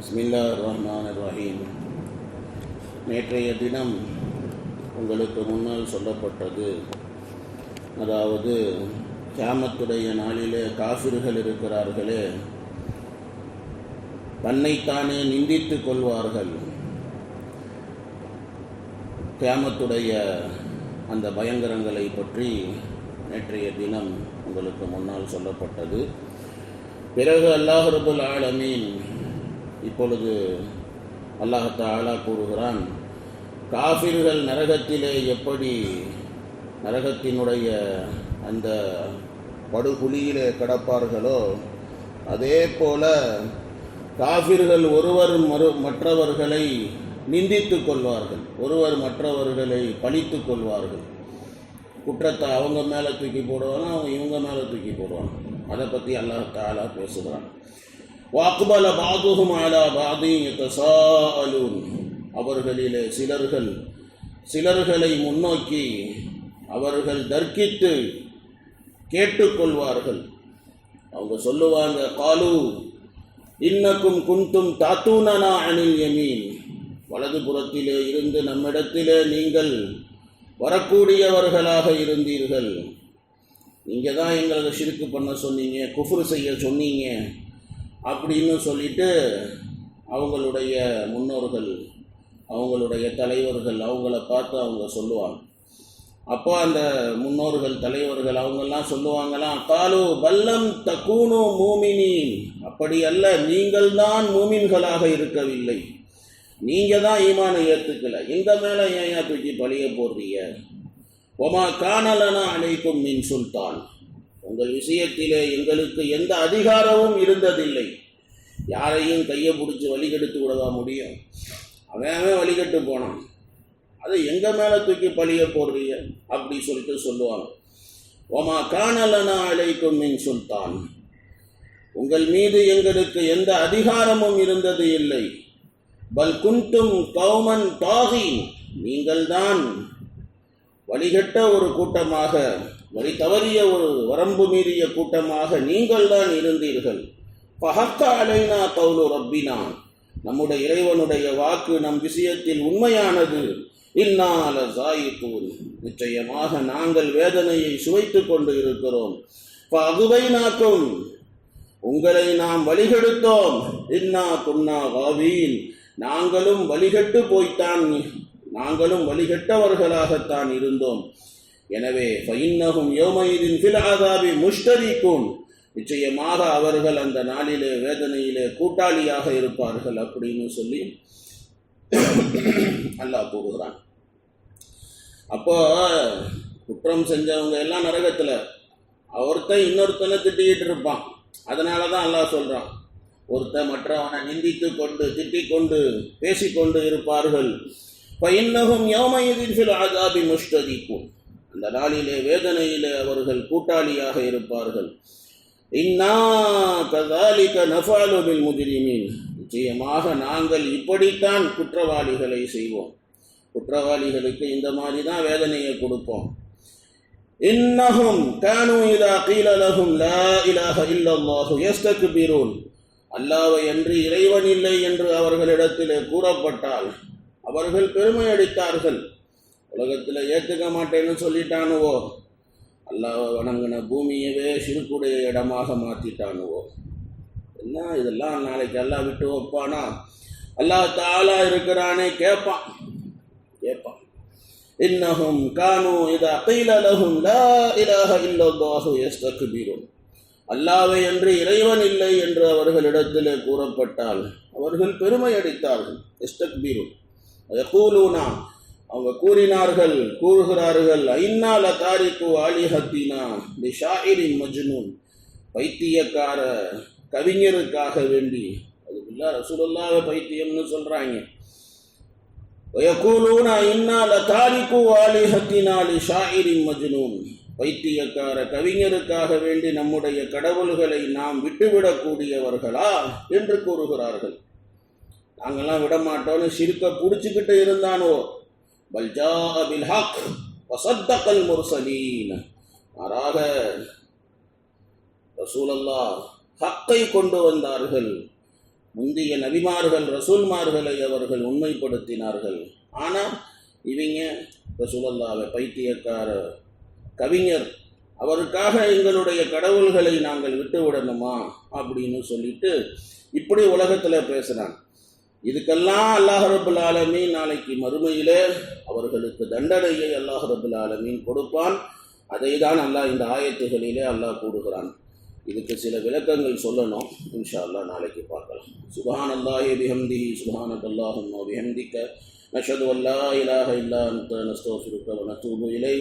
பிஸ்மில்லா ரஹ்மான் ரஹீம் நேற்றைய தினம் உங்களுக்கு முன்னால் சொல்லப்பட்டது அதாவது கியாமத்துடைய நாளிலே காஃபிர்கள் இருக்கிறார்களே தன்னைத்தானே நிந்தித்துக் கொள்வார்கள். கியாமத்துடைய அந்த பயங்கரங்களை பற்றி நேற்றைய தினம் உங்களுக்கு முன்னால் சொல்லப்பட்டது. பிறகு அல்லாஹ் ரபுல் ஆலமீன் இப்பொழுது அல்லாஹாலா கூறுகிறான் காஃபிர்கள் நரகத்திலே எப்படி நரகத்தினுடைய அந்த படுகுழியிலே கிடப்பார்களோ அதே போல காஃபிர்கள் ஒருவர் மறு மற்றவர்களை நிந்தித்து கொள்வார்கள். ஒருவர் மற்றவர்களை பழித்து கொள்வார்கள். குற்றத்தை அவங்க மேலே தூக்கி போடுவாங்க அவங்க இவங்க மேலே தூக்கி போடுவாங்க அதை பற்றி அல்லாஹ் தாலா பேசுகிறான். வாக்குபல பாதுகும் பாதையும் பாதி அவர்களிலே சிலர்கள் சிலர்களை முன்னோக்கி அவர்கள் தர்க்கித்து கேட்டுக்கொள்வார்கள். அவங்க சொல்லுவாங்க காலு இன்னக்கும் குந்தும் தாத்தூனனா அணில் எமீன் வலதுபுறத்திலே இருந்து நம்மிடத்திலே நீங்கள் வரக்கூடியவர்களாக இருந்தீர்கள். நீங்கள் தான் எங்களை ஷிருக்கு பண்ண சொன்னீங்க குஃபுர் செய்ய சொன்னீங்க. அப்படின்னு சொல்லிட்டு அவங்களுடைய முன்னோர்கள் அவங்களுடைய தலைவர்கள் அவங்கள பார்த்து அவங்க சொல்லுவாங்க. அப்போ அந்த முன்னோர்கள் தலைவர்கள் அவங்கெல்லாம் சொல்லுவாங்களாம் காலு பல்லம் தக்கூனோ மூமினின். அப்படி அல்ல நீங்கள் தான் மூமின்களாக இருக்கவில்லை. நீங்கள் தான் ஈமானை ஏற்றுக்கல. எங்கள் மேலே ஏன் ஏன் தூக்கி பழிய போடுறீங்க? ஒமா காணலனா அழைக்கும் மின் சுல்தான். உங்கள் விஷயத்திலே எங்களுக்கு எந்த அதிகாரமும் இருந்ததில்லை. யாரையும் கையை பிடிச்சி வழிகெடுத்து விடவா முடியும்? அவன் அவன் வழிகட்டு போனான். அதை எங்கள் மேலே தூக்கி பழிய போடுறீங்க? அப்படி சொல்லிட்டு சொல்லுவாங்க. ஓமா காணலனா அழைக்கும் மின் சுல்தான். உங்கள் மீது எங்களுக்கு எந்த அதிகாரமும் இருந்தது இல்லை. பல் குண்டும் கௌமன் தாகி நீங்கள்தான் வழிகட்ட ஒரு கூட்டமாக வழி தவறிய ஒரு வரம்பு மீறிய கூட்டமாக நீங்கள் தான் இருந்தீர்கள். பஹக்க அலைனா கவுலு ரப்பினா. நம்முடைய இறைவனுடைய வாக்கு நம் விஷயத்தில் உண்மையானது. இன்னால சாயிப்பூர் நிச்சயமாக நாங்கள் வேதனையை சுவைத்து கொண்டு இருக்கிறோம். அகுவை நாக்கும். உங்களை நாம் வழிகெடுத்தோம். இன்னா குன்னா காவீன். நாங்களும் வழிகட்டு போய்த்தான். நாங்களும் வழிகட்டவர்களாகத்தான் இருந்தோம். எனவே ஃபைன்னகும் யோமயிதின் ஃபில் ஆதாபி முஷ்டரிக்கும் நிச்சயமாக அவர்கள் அந்த நாளிலே வேதனையிலே கூட்டாளியாக இருப்பார்கள் அப்படின்னு சொல்லி அல்லாஹ் கூறுகிறான். அப்போ குற்றம் செஞ்சவங்க எல்லாம் நரகத்தில் ஒருத்தன் இன்னொருத்தனை திட்டிக்கிட்டு இருப்பான். அதனால தான் அல்லாஹ் சொல்கிறான் ஒருத்தன் மற்றவனை நிந்தித்து கொண்டு திட்டிக் கொண்டு பேசிக்கொண்டு இருப்பார்கள். பைன்னகும் யோமயுதின் ஃபில் ஆதாபி முஷ்டதிக்கும் அந்த நாளிலே வேதனையிலே அவர்கள் கூட்டாளியாக இருப்பார்கள். இன்னா கதாலிக நஃபாலுபில் முதிரிமீன் நிச்சயமாக நாங்கள் இப்படித்தான் குற்றவாளிகளை செய்வோம். குற்றவாளிகளுக்கு இந்த மாதிரி தான் வேதனையை கொடுப்போம். இன்னஹும் கானு இதா கீழலகும் லா இலாஹ இல்லல்லாஹு யஸ்தக்பிரூன். அல்லாவை என்று இறைவன் இல்லை என்று அவர்களிடத்திலே கூறப்பட்டால் அவர்கள் பெருமை அடித்தார்கள். உலகத்தில் ஏற்றுக்க மாட்டேன்னு சொல்லிட்டானுவோ? அல்லாவை வணங்கின பூமியவே சிறுக்குடைய இடமாக மாற்றிட்டானுவோ என்ன இதெல்லாம் நாளைக்கு எல்லாம் விட்டு வைப்பானா? அல்லாஹ் தாளா இருக்கிறானே கேட்பான் கேட்பான் இன்னஹும் கானு இதா கைல லஹும் லா இலாஹ இல்லல்லாஹு யஸ்தக்பீரும் அல்லாவை என்று இறைவன் இல்லை என்று அவர்களிடத்தில் கூறப்பட்டால் அவர்கள் பெருமை அடித்தார்கள். எஸ்தக்பீரும் கூலூனா அவங்க கூறினார்கள் கூறுகிறார்கள் ஐநால தாரிக்கு ஆலிஹத்தினா தி ஷாயிரி மஜ்னூன். பைத்தியக்கார கவிஞருக்காக வேண்டி அது இல்லை பைத்தியம்னு சொல்றாங்க. வயக்கூலூன இன்னால தாரிக்கு ஆலிஹத்தினா லி ஷாயிரி மஜ்னூன். பைத்தியக்கார கவிஞருக்காக வேண்டி நம்முடைய கடவுள்களை நாம் விட்டுவிடக்கூடியவர்களா என்று கூறுகிறார்கள். நாங்கள்லாம் விடமாட்டோன்னு சிறுக்க பிடிச்சிக்கிட்டு இருந்தானோ? பல்ஜா பில் ஹக் வசத்தக்கல் முர்சலீன் மாறாக ரசூலல்லா ஹக்கை கொண்டு வந்தார்கள். முந்தைய நபிமார்கள் ரசூல்மார்களை அவர்கள் உண்மைப்படுத்தினார்கள். ஆனால் இவங்க ரசூலல்லாவை பைத்தியக்கார கவிஞர். அவருக்காக எங்களுடைய கடவுள்களை நாங்கள் விட்டு விடணுமா அப்படின்னு சொல்லிட்டு இப்படி உலகத்தில் பேசுகிறான் இதுக்கெல்லாம் அல்லாஹ் ரபுல் ஆலமீன் நாளைக்கு மறுமையிலே அவர்களுக்கு தண்டனையை அல்லாஹ் ரபுல் ஆலமீன் கொடுப்பான். அதை தான் அல்லாஹ் இந்த ஆயத்துகளிலே அல்லாஹ் கூடுகிறான் இதுக்கு சில விளக்கங்கள் சொல்லணும். இன்ஷா அல்லாஹ் நாளைக்கு பார்க்கலாம். சுபான் அல்லாஹி விஹந்தி சுபான அல்லாஹும்ம பிஹம்திக்க நஷது அல்லா இலாஹ இல்லா அன்த நஸ்தஃபிருக்க நத்தூபு இலை